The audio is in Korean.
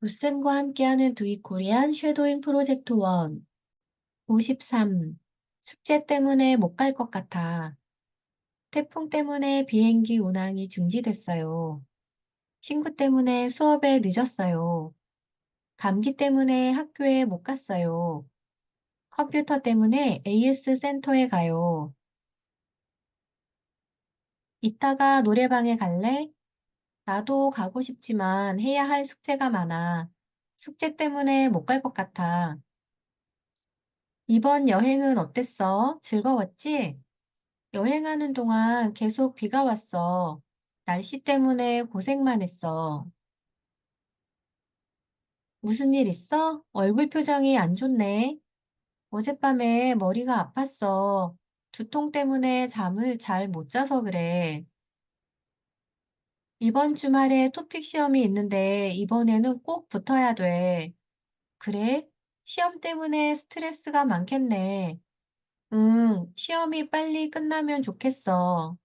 굿쌤과 함께하는 두이 코리안 쉐도잉 프로젝트 1 53. 숙제 때문에 못 갈 것 같아. 태풍 때문에 비행기 운항이 중지됐어요. 친구 때문에 수업에 늦었어요. 감기 때문에 학교에 못 갔어요. 컴퓨터 때문에 AS 센터에 가요. 이따가 노래방에 갈래? 나도 가고 싶지만 해야 할 숙제가 많아. 숙제 때문에 못 갈 것 같아. 이번 여행은 어땠어? 즐거웠지? 여행하는 동안 계속 비가 왔어. 날씨 때문에 고생만 했어. 무슨 일 있어? 얼굴 표정이 안 좋네. 어젯밤에 머리가 아팠어. 두통 때문에 잠을 잘 못 자서 그래. 이번 주말에 토픽 시험이 있는데 이번에는 꼭 붙어야 돼. 그래? 시험 때문에 스트레스가 많겠네. 응, 시험이 빨리 끝나면 좋겠어.